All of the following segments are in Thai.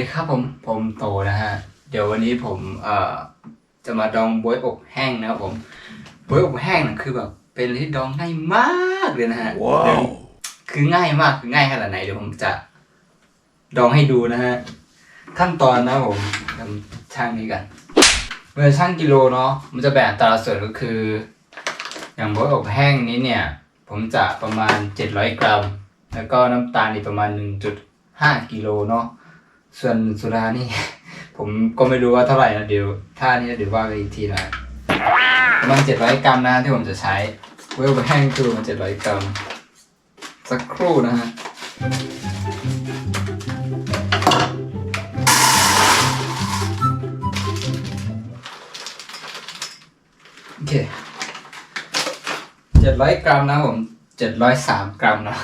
สวัสดีครับผมผมโตนะฮะ เดี๋ยววันนี้ผมเอ่อจะมาดองบวยอบแห้งนะครับผมบวยอบแห้งน่ะคือแบบเป็นอะไรที่ดองง่ายมากเลยนะฮะเดี๋ยวคือง่ายมากคือง่ายขนาดไหนเดี๋ยวผมจะดองให้ดูนะฮะขั้นตอนนะผมทำช่างนี้กันเมื่อช่างกิโลเนาะมันจะแบ่งอัตราส่วนก็คือ อย่างบวยอบแห้งนี้เนี่ย ผมจะประมาณ 700 กรัม แล้วก็น้ำตาลอีกประมาณ 1.5กิโลเนาะ ส่วนสุรานี่ ผมก็ไม่รู้ว่าเท่าไหร่นะเดี๋ยวถ้านี้เดี๋ยวว่ากันอีกทีนะประมาณ700กรัมนะที่ผมจะใช้เวลแห้งคือประมาณ700กรัมสักครู่นะฮะโอเค700กรัมนะผม703กรัมนะ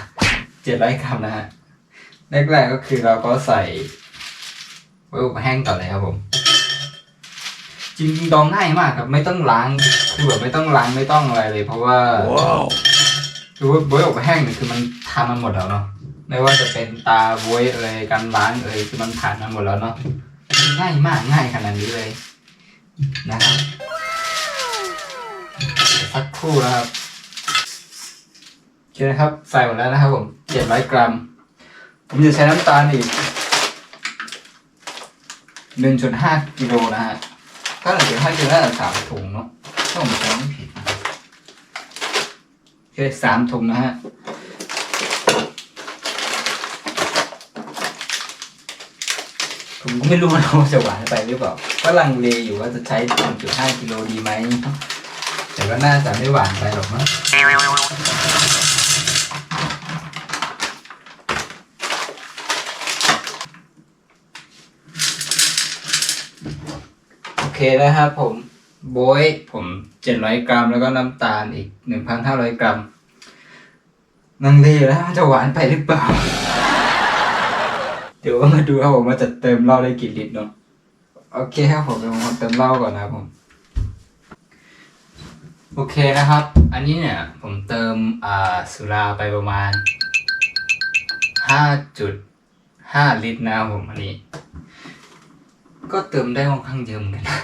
700กรัมนะฮะแรกๆก็คือเราก็ใส่ ไว้อบแห้งก่อนเลยครับผม จริงๆดองง่ายมากครับไม่ต้องล้างคือแบบไม่ต้องล้างไม่ต้องอะไรเลย เพราะว่าคือว่าบวยอบแห้งเนี่ยคือมันทำมันหมดแล้วเนาะไม่ว่าจะเป็นตาบวยเอ่ยการล้างเอ่ยคือมันผ่านมาหมดแล้วเนาะง่ายมากง่ายขนาดนี้เลย นะครับสักครู่นะครับโอเคนะครับใส่หมดแล้วนะครับผม700กรัม ผมจะใช้น้ำตาลอีก 1.5กิโลนะฮะก็หนึ่งจุดห้ากิโลน่าจะสามถุงเนาะถ้าผมจำไม่ผิดนะโอเคสามถุงนะฮะผมก็ไม่รู้นะว่าจะหวานไปหรือเปล่าก็ลังเลอยู่ว่าจะใช้1.5กิโลดีไหมแต่ก็น่าจะไม่หวานไปหรอกมั้ง เคนะครับผมโบยผมเจ็ดร้อยกรัม แล้วก็น้ำตาลอีกหนึ่งพันห้าร้อยกรัมนังเล่แล้วจะหวานไปหรือเปล่า เดี๋ยวก็มาดูครับผมว่าจะเติมเหล้าได้กี่ลิตรเนาะโอเคครับผมเดี๋ยวผมเติมเหล้าก่อนนะครับผม โอเคนะครับ อันนี้เนี่ยผมเติมอ่าสุราไปประมาณห้าจุดห้าลิตรนะครับผมอันนี้ ก็เติมได้ค่อนข้างเยอะเหมือนกันนะ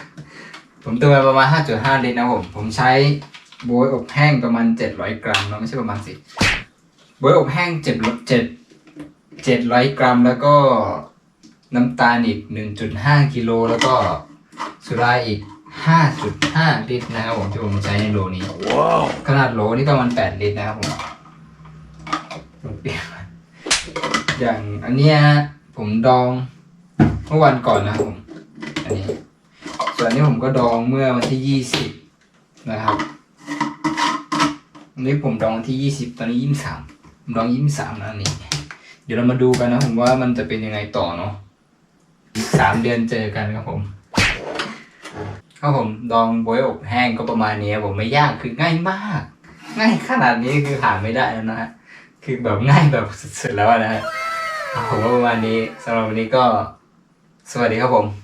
ผมเติมไปประมาณ 5.5 ลิตรนะผม ผมใช้โบยอบแห้งประมาณ 700 กรัมเนอะไม่ใช่ประมาณสิโบยอบแห้ง7 7 700 กรัม แล้วก็น้ำตาลอีก 1.5 กิโลแล้วก็สุราอีก 5.5 ลิตรนะครับผมที่ผมใช้ในโลนี้ขนาดโหลนี่ประมาณ 8 ลิตรนะครับผมผมเปลี่ยนมาอย่างอันเนี้ยผมดองเมื่อวันก่อนนะครับผมอันนี้ ส่วนนี้ผมก็ดองเมื่อวันที่ยี่สิบนะครับอันนี้ผมดองวันที่ยี่สิบตอนนี้ยี่สิบสามผมดองยี่สิบสามนะนนี้เดี๋ยวเรามาดูกันนะผมว่ามันจะเป็นยังไงต่อเนาะอีกสามเดือนเจอกันครับผมครับผมดองบวยอบแห้งก็ประมาณนี้ผมไม่ยากคือง่ายมาก ง่ายขนาดนี้คือหาไม่ได้แล้วนะฮะคือแบบง่ายแบบสุดๆแล้วนะฮะผมว่าประมาณนี้สำหรับวันนี้ก็ สวัสดีครับผม